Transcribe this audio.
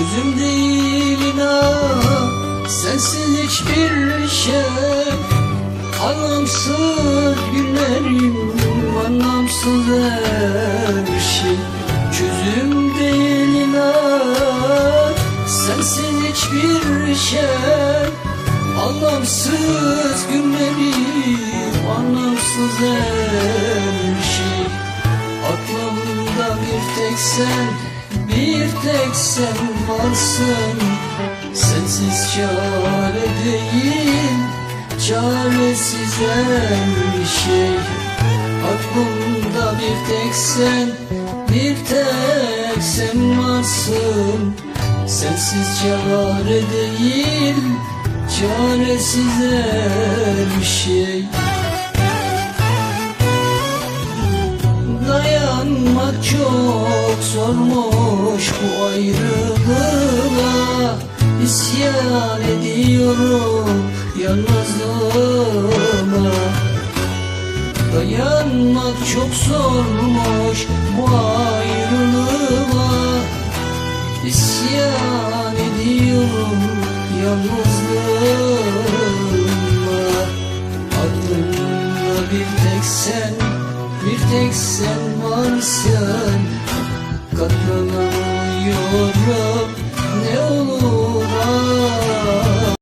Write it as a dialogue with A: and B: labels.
A: Çözüm değil inan Sensiz hiçbir şey. Anlamsız günlerim Anlamsız her şey. Çözüm değil inan Sensiz hiçbir şey. Anlamsız günlerim Anlamsız her şey. Aklımda bir tek sen Bir tek sen varsın. Sensiz çare değil Çaresiz her şey. Aklımda bir tek sen Bir tek sen varsın. Sensiz çare değil Çaresiz her şey. Dayanmak çok zormuş bu ayrılığa. İsyan ediyorum yalnızlığıma. Dayanmak çok zormuş bu ayrılığa. İsyan ediyorum yalnızlığıma. Aklımda bir tek sen, bir tek sen varsın Katlanamıyorum